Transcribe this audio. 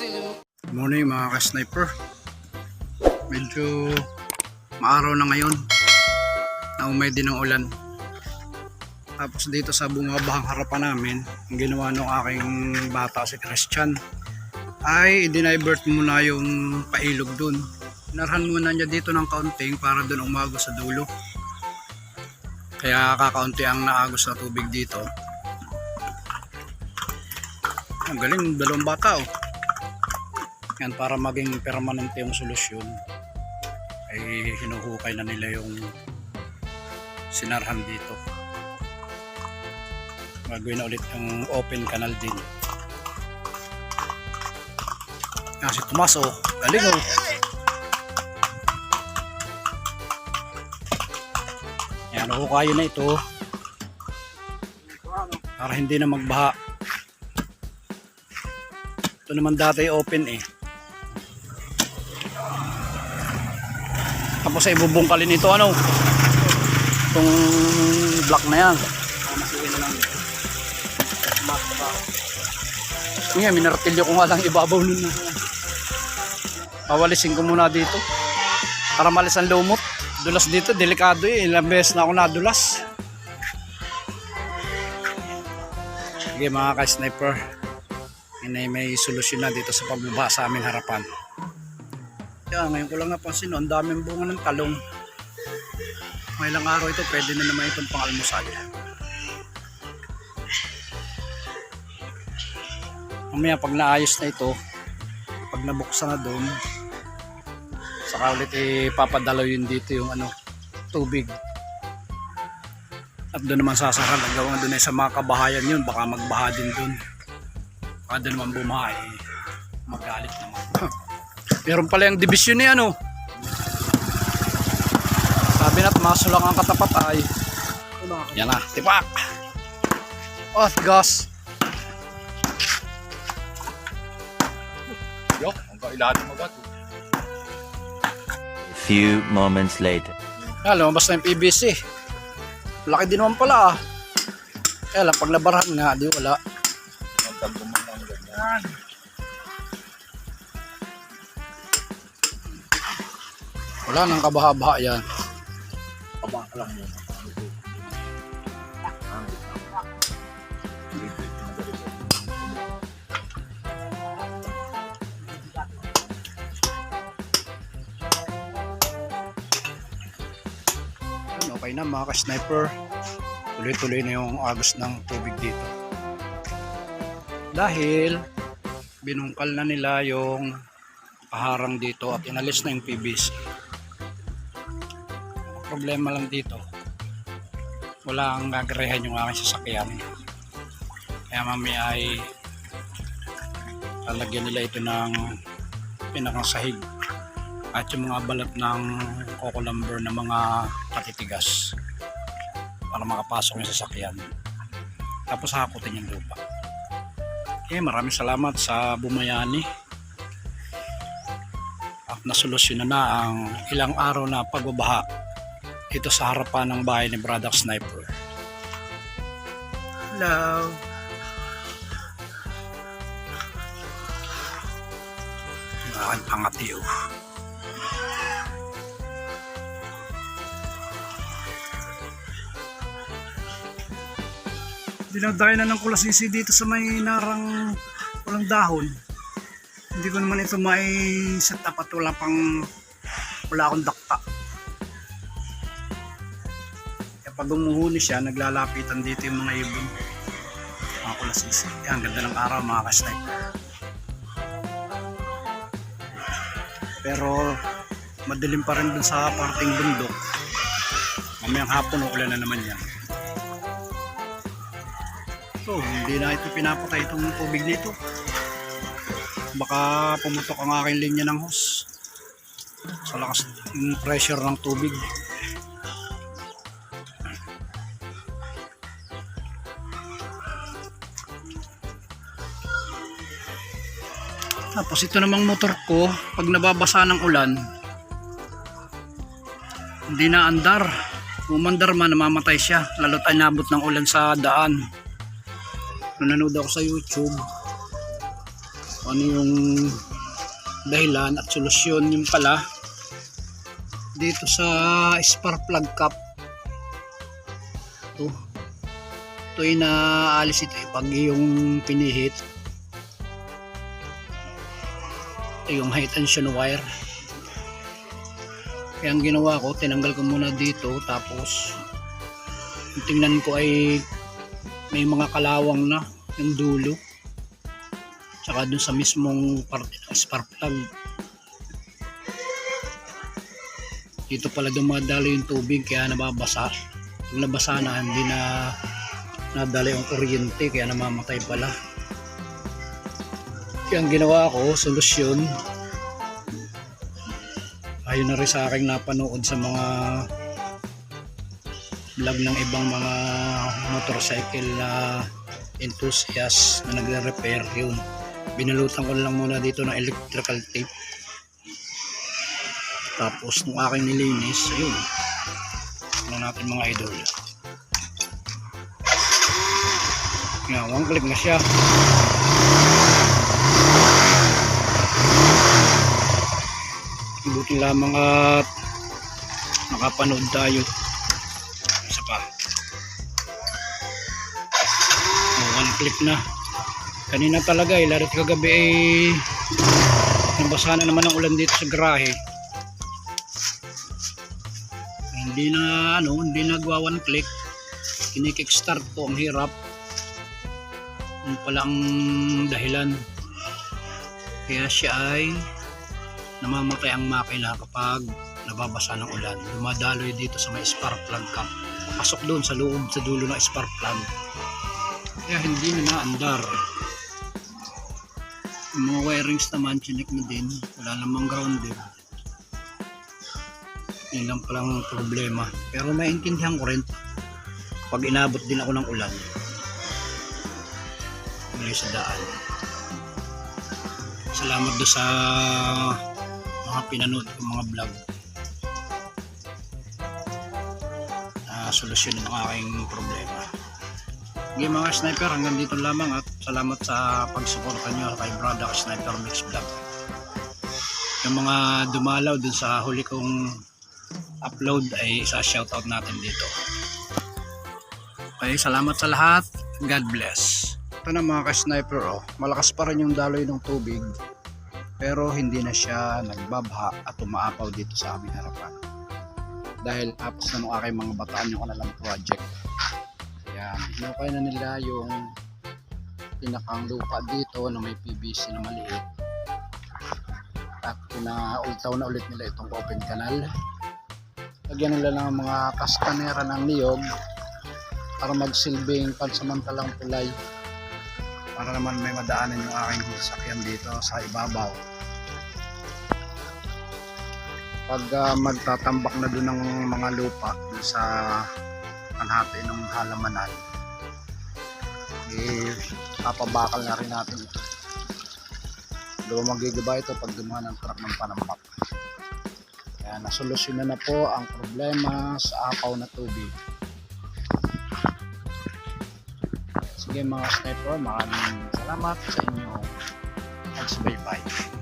Good morning mga ka-sniper. Medyo maaraw na ngayon. Naumay din ng ulan. Tapos dito sa bumabahang harapan namin, ang ginawa ng aking bata si Christian ay i-divert muna yung pailog dun. Narhan muna niya dito ng kaunting para dun umagos sa dulo. Kaya kakaunti ang naagos na tubig dito. Ang galing, dalawang bata oh. Yan, para maging permanente yung solusyon ay hinuhukay na nila yung sinarhan dito. Gagawin na ulit yung open canal din. Yan si Tomas oh, galing oh. Yan, hukayin na ito para hindi na magbaha. Ito naman dati open eh. Tapos ay bubungkalin ito ano. Itong block na yan. Ngayon, minartilyo ko nga lang ibabaw nun. Pawalisin ko muna dito. Para malis ang lumot. Dulas dito, delikado eh. Ilang beses na ako nadulas. Sige mga ka-sniper. May, may solusyon na dito sa pagbuba sa aming harapan. Kaya ngayon ko lang napansin, ang daming bunga ng talong. May ilang araw ito, pwede na naman itong pangalmusal. Mamaya pag naayos na ito, pag nabuksan na doon, saka ulit ipapadalaw yun dito yung ano, tubig. At doon naman sasakal, ang gawin doon ay sa mga kabahayan yun, baka magbaha din doon. Baka doon naman bumaha eh. Meron pala yung division ni ano. Sabi na't maso lang ang katapat ay. Yan na, tipak. Oh, gas. Yok, ang kailangan mo ba? A few moments later. Yan, lumabas na yung PVC. Laki din naman pala ah. Kaya lang, pag nabarahan nga, di wala. Ang tago mo ganyan. Wala nang kabaha-baha yan. Abang ka lang muna. Yan, okay na mga ka-sniper. Tuloy-tuloy na yung agos ng tubig dito. Dahil binungkal na nila yung paharang dito at inalis na yung PVC. Problema lang dito. Wala ang gagarehan yung aking sasakyan. Kaya mamaya ay lalagyan nila ito ng pinakang sahig at yung mga balat ng coco lumber na mga katitigas para makapasok yung sasakyan tapos hakutin yung lupa okay maraming salamat sa bumayani at nasolusyon na ang ilang araw na pagbabaha dito sa harapan ng bahay ni Braddock Sniper. Hello. Ang aking pangatiw dinadayo na ng kulasisi dito sa may narang walang dahon. Hindi ko naman ito may set up at wala pang wala akong dakta pag umuhuli siya naglalapitan dito yung mga ibon mga kulasisi yan ganda ng araw mga ka-sniper pero madilim pa rin dun sa parting bundok mamayang hapon uulan na naman yan So, hindi na ito pinapatay itong tubig dito. Baka pumutok ang aking linya ng hose. Sa lakas ng pressure ng tubig. Tapos ito namang motor ko, pag nababasa ng ulan, hindi na andar. Umandar man, namamatay siya. Lalo't ay nabot ng ulan sa daan nung nanood ako sa YouTube ano yung dahilan at solusyon yung pala dito sa spark plug cap ito ito ay naalis ito eh, pag yung pinihit ito yung high tension wire. Kaya ang ginawa ko tinanggal ko muna dito tapos tingnan ko ay may mga kalawang na yung dulo tsaka dun sa mismong parte ng spark plug. Dito pala dumadalo yung tubig kaya nababasa. Pag nabasa na hindi na nadala yung kuryente kaya namamatay pala ang ginawa ko solusyon. Ayun na rin sa aking napanood sa mga vlog ng ibang mga motorcycle na enthusiast na nagre-repair. Yun. Binalutan ko lang muna dito ng electrical tape. Tapos nung aking nilinis ayun. Ano natin mga idol. Yan one click na siya buti lamang at nakapanood tayo. Isa pa. Oh, one click na. Kanina talaga eh larit kagabi eh nabasa na naman ang ulan dito sa garahe. Hindi na ano hindi nagwa one click. Kinikickstart ko ang hirap. Yun pala ang dahilan. Kaya siya ay namamatay ang makina kapag nababasa ng ulan. Dumadaloy dito sa may spark plug cap pasok doon sa loob sa dulo ng spark plug. Kaya hindi na naandar. Yung mga wirings naman chinik na din. Wala namang grounded. Yun lang palang problema. Pero maintindihan ko rin pag inabot din ako ng ulan muli sa daan. Salamat do sa mga pinanood ko mga vlog. Na solusyon ng aking problema. Okay mga sniper hanggang dito lamang at salamat sa pagsuporta nyo kay Brother Sniper Mix Vlog. Yung mga dumalaw dun sa huli kong upload ay isa shoutout natin dito. Okay salamat sa lahat. God bless. Ito na mga ka-sniper oh, malakas pa rin yung daloy ng tubig pero hindi na siya nagbabha at umaapaw dito sa aming harapan. Dahil tapos na nung aking mga bataan yung kanilang project. Kaya hinukay na nila yung pinakang lupa dito na may PVC na maliit. At pinaultaw na ulit nila itong open canal. Lagyan nila ng mga kastanera ng niyog para magsilbing pansamantalang tulay para naman may madaanan yung aking sasakyan dito sa ibabaw pag ah, magtatambak na doon ng mga lupa sa kanhati ng halamanan eh papabakal na rin natin ito. Dalawang magigaba ito pag dumaan ang truck ng panampak kaya nasolusyonan na po ang problema sa apaw na tubig. Sige mga sniper maraming salamat sa inyong pagsubaybay